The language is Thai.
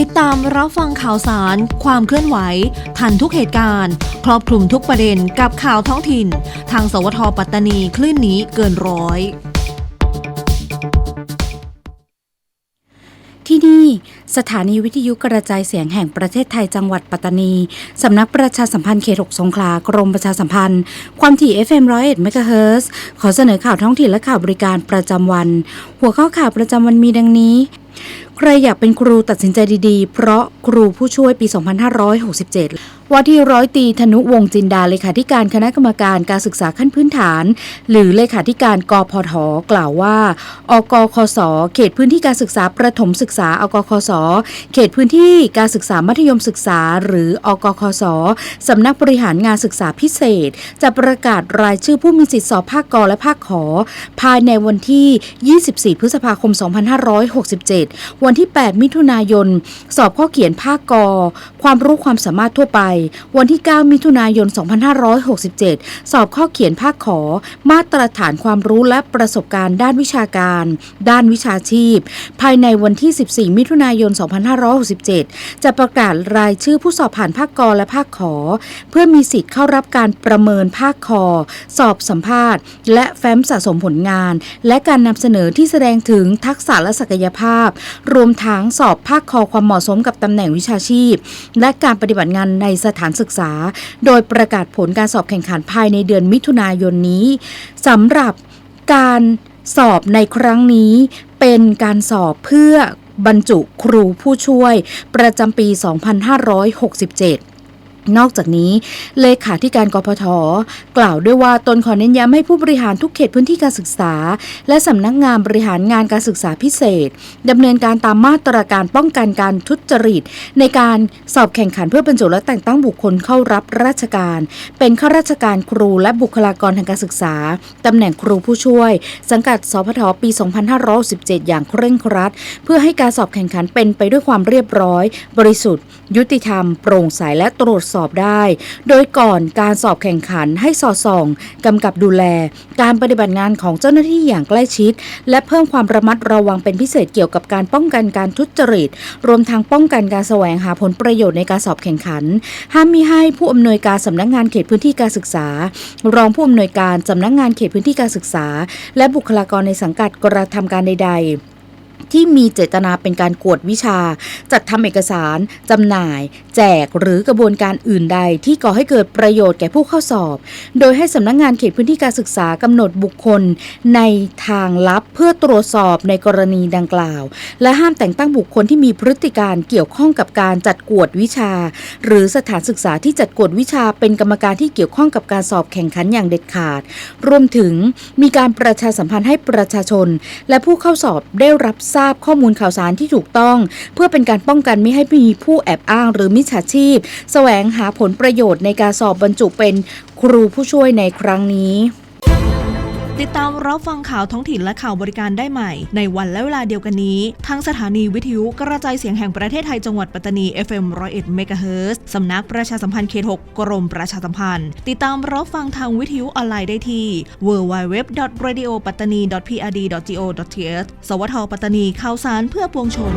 ติดตามรับฟังข่าวสาร ความเคลื่อนไหว ทันทุกเหตุการณ์ ครอบคลุมทุกประเด็นกับข่าวท้องถิ่น ทางสวทปัตตานีคลื่นนี้เกินร้อย ที่นี่สถานีวิทยุกระจายเสียงแห่งประเทศไทยจังหวัดปัตตานี สำนักประชาสัมพันธ์เขตหกสงขลากรมประชาสัมพันธ์ ความถี่ FM 101เมกะเฮิรตซ์ขอเสนอข่าวท้องถิ่นและข่าวบริการประจำวัน หัวข้อข่าวประจำวันมีดังนี้ ใครอยากเป็นครูตัดสินใจดีๆ เพราะครูผู้ช่วยปี 2567 ว่าที่ร้อยตีธนุวงจินดาเลขาธิการคณะกรรมการการศึกษาขั้นพื้นฐาน หรือเลขาธิการกพทกล่าวว่า อกคสเขตพื้นที่การศึกษาประถมศึกษาอกคสเขตพื้นที่การศึกษามัธยมศึกษา หรืออกคสสำนักบริหารงานศึกษาพิเศษ จะประกาศรายชื่อผู้มีสิทธิสอบภาคกและภาคขอ ภายในวันที่ 24พฤษภาคม 2567 วันที่ 8 มิถุนายน สอบข้อเขียนภาคกความรู้ความสามารถทั่วไป วันที่ 9 มิถุนายน 2567 สอบข้อเขียนภาคขอ มาตรฐานความรู้และประสบการณ์ด้านวิชาการ ด้านวิชาชีพ ภายในวันที่ 14 มิถุนายน 2567 จะประกาศรายชื่อผู้สอบผ่านภาคกและภาคขอ เพื่อมีสิทธิ์เข้ารับการประเมินภาคคอ สอบสัมภาษณ์ และแฟ้มสะสมผลงาน และการนำเสนอที่แสดดงถึงทักษะและศักยภาพ รวมทั้งสอบภาคคอความเหมาะสมกับตำแหน่งวิชาชีพ และการปฏิบัติงานในสถานศึกษา โดยประกาศผลการสอบแข่งขันภายในเดือนมิถุนายนนี้สำหรับการสอบในครั้งนี้ เป็นการสอบเพื่อบรรจุครูผู้ช่วย ประจำปี 2567 นอกจากนี้ เลขาธิการกพทกล่าวด้วยว่าตนขอเน้นย้ำให้ผู้บริหารทุกเขตพื้นที่การศึกษา และสำนักงานบริหารงานการศึกษาพิเศษดำเนินการตามมาตรการป้องกันการทุจริต ในการสอบแข่งขันเพื่อบรรจุและแต่งตั้งบุคคลเข้ารับราชการ เป็นข้าราชการครูและบุคลากรทางการศึกษาตำแหน่งครูผู้ช่วย สังกัดสพทปี 2517 อย่างเคร่งครัด เพื่อให้การสอบแข่งขันเป็นไปด้วยความเรียบร้อย บริสุทธิ์ ยุติธรรม โปร่งใสและตรวจสอบได้ โดยก่อนการสอบแข่งขันให้สอดส่องกำกับดูแล การปฏิบัติงานของเจ้าหน้าที่อย่างใกล้ชิด และเพิ่มความระมัดระวังเป็นพิเศษเกี่ยวกับการป้องกันการทุจริต รวมทั้งป้องกันการแสวงหาผลประโยชน์ในการสอบแข่งขัน ห้ามมิให้ผู้อำนวยการสำนักงานเขตพื้นที่การศึกษา รองผู้อำนวยการสำนักงานเขตพื้นที่การศึกษา และบุคลากรในสังกัดกระทำการใด ๆ ที่มีเจตนาเป็นการกวดวิชา จัดทำเอกสารจำหน่าย แจกหรือกระบวนการอื่นใดที่ก่อให้เกิดประโยชน์แก่ผู้เข้าสอบ โดยให้สำนักงงานเขตพื้นที่การศึกษากำหนดบุคคล ในทางลับเพื่อตรวจสอบในกรณีดังกล่าว และห้ามแต่งตั้งบุคคลที่มีพฤติการเกี่ยวข้องกับการจัดกวดวิชา หรือสถานศึกษาที่จัดกวดวิชาเป็นกรรมการที่เกี่ยวข้องกับการสอบแข่งขันอย่างเด็ดขาด รวมถึงมีการประชาสัมพันธ์ให้ประชาชน และผู้เข้าสอบได้รับทราบข้อมูลข่าวสารที่ถูกต้อง เพื่อเป็นการป้องกันไม่ให้มีผู้แอบอ้างหรือมิจฉาชีพ แสวงหาผลประโยชน์ในการสอบบรรจุเป็นครูผู้ช่วยในครั้งนี้ ติดตามรับฟังข่าวท้องถิ่นและข่าวบริการได้ใหม่ ในวันและเวลาเดียวกันนี้ ทางสถานีวิทยุกระจายเสียงแห่งประเทศไทยจังหวัดปัตตานี FM 101 MHz สำนักประชาสัมพันธ์เขต6กรมประชาสัมพันธ์ ติดตามรับฟังทางวิทยุออนไลน์ได้ที่ www.radiopattani.prd.go.th สวทปัตตานีข่าวสารเพื่อปวงชน